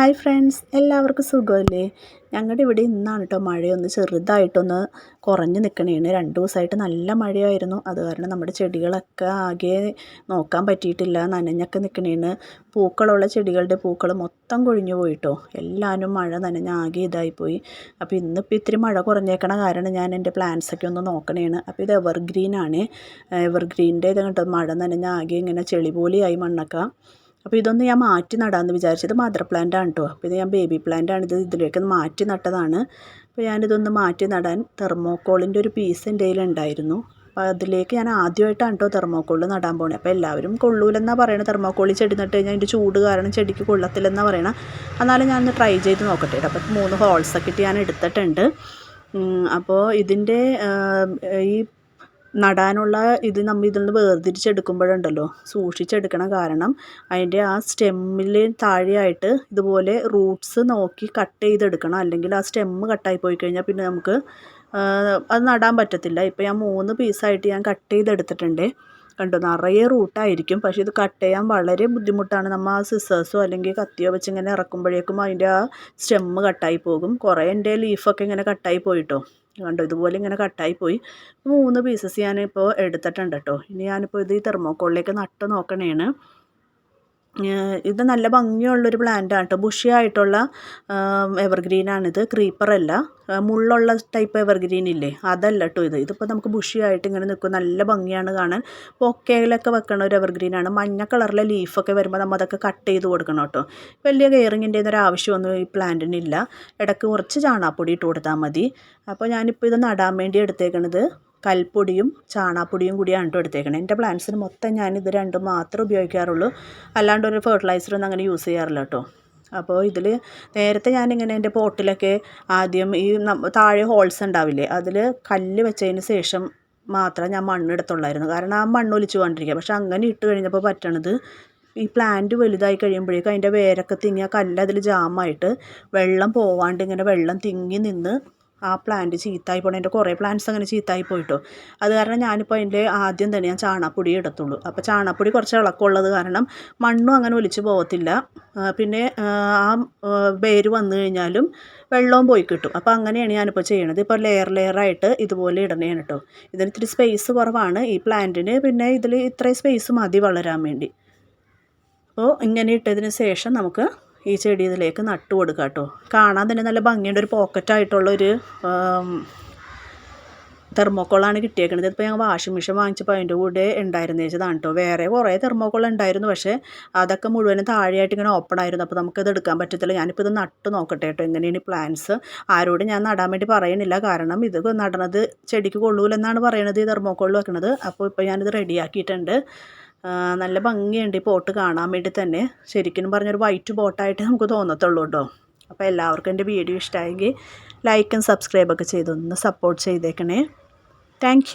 Hi friends എല്ലാവർക്കും സുഖമല്ലേ? ഞങ്ങളുടെ ഇവിടെ ഇന്നാണ് കേട്ടോ മഴയൊന്ന് ചെറുതായിട്ടൊന്ന് കുറഞ്ഞ് നിൽക്കണേണ് രണ്ട് ദിവസമായിട്ട് നല്ല മഴയായിരുന്നു. അത് കാരണം നമ്മുടെ ചെടികളൊക്കെ ആകെ നോക്കാൻ പറ്റിയിട്ടില്ല നനഞ്ഞൊക്കെ നിൽക്കണേണ് പൂക്കളുള്ള ചെടികളുടെ പൂക്കൾ മൊത്തം കൊഴിഞ്ഞു പോയിട്ടോ. എല്ലാവരും മഴ നനഞ്ഞ ആകെ ഇതായിപ്പോയി. അപ്പോൾ ഇന്നിപ്പോൾ ഇത്തിരി മഴ കുറഞ്ഞേക്കണ കാരണം ഞാൻ എന്റെ പ്ലാന്റ്സൊക്കെ ഒന്ന് നോക്കണേണ്. അപ്പോൾ ഇത് എവർഗ്രീൻ ആണ് എവർഗ്രീന്റെ ഇത് കണ്ടോ? മഴ നനഞ്ഞ ആകെ ഇങ്ങനെ ചെളി പോലെയായി മണ്ണൊക്കെ. അപ്പോൾ ഇതൊന്ന് ഞാൻ മാറ്റി നടാമെന്ന് വിചാരിച്ചത് മദർ പ്ലാന്റ് ആണ് കേട്ടോ അപ്പോൾ ഇത് ഞാൻ ബേബി പ്ലാന്റ് ആണ് ഇത് ഇതിലേക്ക് മാറ്റി നട്ടതാണ്. അപ്പോൾ ഞാനിതൊന്ന് മാറ്റി നടാൻ തെർമോക്കോളിന്റെ ഒരു പീസ് എന്റെ കയ്യിലുണ്ടായിരുന്നു അപ്പോൾ അതിലേക്ക് ഞാൻ ആദ്യമായിട്ടാണ് കേട്ടോ തെർമോക്കോളിൽ നടാൻ പോണേ. അപ്പോൾ എല്ലാവരും കൊള്ളൂലെന്നാണ് പറയണത് തെർമോക്കോളിൽ ചെടി നട്ട് കഴിഞ്ഞാൽ അതിന്റെ ചൂട് കാരണം ചെടിക്ക് കൊള്ളത്തില്ലെന്നാണ് പറയണത് എന്നാലും ഞാനൊന്ന് ട്രൈ ചെയ്ത് നോക്കട്ടെ അപ്പോൾ മൂന്ന് ഹോൾസൊക്കെ ഇട്ട് ഞാൻ എടുത്തിട്ടുണ്ട്. അപ്പോൾ ഇതിന്റെ ഈ നടാനുള്ള ഇത് നമ്മൾ ഇതിൽ നിന്ന് വേർതിരിച്ചെടുക്കുമ്പോഴുണ്ടല്ലോ സൂക്ഷിച്ചെടുക്കണം കാരണം അതിന്റെ ആ സ്റ്റെമ്മിൽ താഴെയായിട്ട് ഇതുപോലെ റൂട്ട്സ് നോക്കി കട്ട് ചെയ്തെടുക്കണം. അല്ലെങ്കിൽ ആ സ്റ്റെമ്മ് കട്ടായി പോയി കഴിഞ്ഞാൽ പിന്നെ നമുക്ക് അത് നടാൻ പറ്റത്തില്ല. ഇപ്പോൾ ഞാൻ മൂന്ന് പീസായിട്ട് ഞാൻ കട്ട് ചെയ്തെടുത്തിട്ടുണ്ട്. കണ്ടോ. നിറയെ റൂട്ടായിരിക്കും പക്ഷേ ഇത് കട്ട് ചെയ്യാൻ വളരെ ബുദ്ധിമുട്ടാണ്. നമ്മൾ ആ സിസേഴ്സോ അല്ലെങ്കിൽ കത്തിയോ വെച്ച് ഇങ്ങനെ ഇറക്കുമ്പോഴേക്കും അതിന്റെ ആ സ്റ്റെമ്മ് കട്ടായി പോകും. കുറേ എന്റെ ലീഫൊക്കെ ഇങ്ങനെ കട്ടായി പോയിട്ടോ. കണ്ടോ? ഇതുപോലെ ഇങ്ങനെ കട്ടായി പോയി. മൂന്ന് പീസസ് ഞാനിപ്പോൾ എടുത്തിട്ടുണ്ട് കേട്ടോ. ഇനി ഞാനിപ്പോൾ ഇത് ഈ തെർമോക്കോളിലേക്ക് നട്ട് നോക്കണേണ്. ഇത് നല്ല ഭംഗിയുള്ളൊരു പ്ലാന്റ് ആണ് കേട്ടോ ബുഷി ആയിട്ടുള്ള എവർഗ്രീനാണിത് ക്രീപ്പറല്ല മുള്ളുള്ള ടൈപ്പ് എവർഗ്രീൻ ഇല്ലേ? അതല്ല കേട്ടോ ഇത്. ഇതിപ്പോൾ നമുക്ക് ബുഷി ആയിട്ട് ഇങ്ങനെ നിൽക്കും നല്ല ഭംഗിയാണ് കാണാൻ. പൊക്കയിലൊക്കെ വെക്കണ ഒരു എവർഗ്രീൻ ആണ്. മഞ്ഞ കളറിലെ ലീഫൊക്കെ വരുമ്പോൾ നമ്മൾ അതൊക്കെ കട്ട് ചെയ്ത് കൊടുക്കണം കേട്ടോ വലിയ കെയറിങ്ങിന്റെ ഒരു ആവശ്യമൊന്നും ഈ പ്ലാന്റിനില്ല ഇടയ്ക്ക് കുറച്ച് ചാണാപ്പൊടി ഇട്ട് കൊടുത്താൽ മതി. അപ്പോൾ ഞാനിപ്പോൾ ഇത് നടാൻ വേണ്ടി എടുത്തേക്കണത് കൽപ്പൊടിയും ചാണാപ്പൊടിയും കൂടിയാണ് കേട്ടോ എടുത്തേക്കണത് എന്റെ പ്ലാന്റ്സിന് മൊത്തം ഞാനിത് രണ്ടും മാത്രമേ ഉപയോഗിക്കാറുള്ളൂ. അല്ലാണ്ട് ഒരു ഫെർട്ടിലൈസറൊന്നും അങ്ങനെ യൂസ് ചെയ്യാറില്ല കേട്ടോ. അപ്പോൾ ഇതിൽ നേരത്തെ ഞാനിങ്ങനെ എന്റെ പോട്ടിലൊക്കെ ആദ്യം ഈ താഴെ ഹോൾസ് ഉണ്ടാവില്ലേ അതിൽ കല്ല് വെച്ചതിന് ശേഷം മാത്രം ഞാൻ മണ്ണെടുത്തുള്ളായിരുന്നു കാരണം ആ മണ്ണ് ഒലിച്ചു കൊണ്ടിരിക്കുക. പക്ഷെ അങ്ങനെ ഇട്ട് കഴിഞ്ഞപ്പോൾ പറ്റണത് ഈ പ്ലാന്റ് വലുതായി കഴിയുമ്പോഴേക്കും അതിന്റെ വേരൊക്കെ തിങ്ങി ആ കല്ല് അതിൽ ജാമായിട്ട് വെള്ളം പോവാണ്ട് ഇങ്ങനെ വെള്ളം തിങ്ങി നിന്ന് ആ പ്ലാന്റ് ചീത്തായി പോകണം എന്റെ കുറേ പ്ലാന്റ്സ് അങ്ങനെ ചീത്തായി പോയിട്ടോ. അത് കാരണം ഞാനിപ്പോൾ അതിന്റെ ആദ്യം തന്നെ ഞാൻ ചാണകപ്പൊടി ഇടത്തുള്ളൂ. അപ്പോൾ ചാണകപ്പൊടി കുറച്ച് ഇളക്കമുള്ളത് കാരണം മണ്ണും അങ്ങനെ ഒലിച്ച് പോകത്തില്ല പിന്നെ ആ വേര് വന്നു കഴിഞ്ഞാലും വെള്ളവും പോയി കിട്ടും. അപ്പോൾ അങ്ങനെയാണ് ഞാനിപ്പോൾ ചെയ്യണത്. ഇപ്പോൾ ലെയർ ലെയറായിട്ട് ഇതുപോലെ ഇടണേണ് കേട്ടോ ഇതിന് ഇത്തിരി സ്പേസ് കുറവാണ് ഈ പ്ലാന്റിന് പിന്നെ ഇതിൽ ഇത്രയും സ്പേസ് മതി വളരാൻ വേണ്ടി. അപ്പോൾ ഇങ്ങനെ ഇട്ടതിന് ശേഷം നമുക്ക് ഈ ചെടി ഇതിലേക്ക് നട്ടു കൊടുക്കുക കേട്ടോ. കാണാൻ തന്നെ നല്ല ഭംഗിയുണ്ട്. ഒരു പോക്കറ്റായിട്ടുള്ളൊരു തെർമോക്കോളാണ് കിട്ടിയേക്കുന്നത് ഇതിപ്പോൾ ഞങ്ങൾ വാഷിംഗ് മെഷീൻ വാങ്ങിച്ചപ്പോൾ അതിന്റെ കൂടെ ഉണ്ടായിരുന്നു വെച്ചതാണ് കേട്ടോ. വേറെ കുറേ തെർമോക്കോൾ ഉണ്ടായിരുന്നു. പക്ഷേ അതൊക്കെ മുഴുവനും താഴെയായിട്ട് ഇങ്ങനെ ഓപ്പൺ ആയിരുന്നു. അപ്പോൾ നമുക്കത് എടുക്കാൻ പറ്റത്തില്ല. ഞാനിപ്പോൾ ഇത് നട്ട് നോക്കട്ടെ കേട്ടോ. എങ്ങനെയാണ് ഈ പ്ലാന്റ്സ് ആരോടും ഞാൻ നടാൻ വേണ്ടി പറയുന്നില്ല. കാരണം ഇത് നടണത് ചെടിക്ക് കൊള്ളൂലെന്നാണ് പറയണത് ഈ തെർമോക്കോളിൽ വെക്കണത്. അപ്പോൾ ഇപ്പോൾ ഞാനിത് റെഡിയാക്കിയിട്ടുണ്ട് നല്ല ഭംഗിയുണ്ട് ഈ പോട്ട് കാണാൻ വേണ്ടി തന്നെ. ശരിക്കും പറഞ്ഞൊരു വൈറ്റ് ബോട്ടായിട്ട് നമുക്ക് തോന്നത്തുള്ളൂ കേട്ടോ. അപ്പോൾ എല്ലാവർക്കും എന്റെ വീഡിയോ ഇഷ്ടമായെങ്കിൽ ലൈക്കും സബ്സ്ക്രൈബൊക്കെ ചെയ്തൊന്ന് സപ്പോർട്ട് ചെയ്തേക്കണേ. താങ്ക്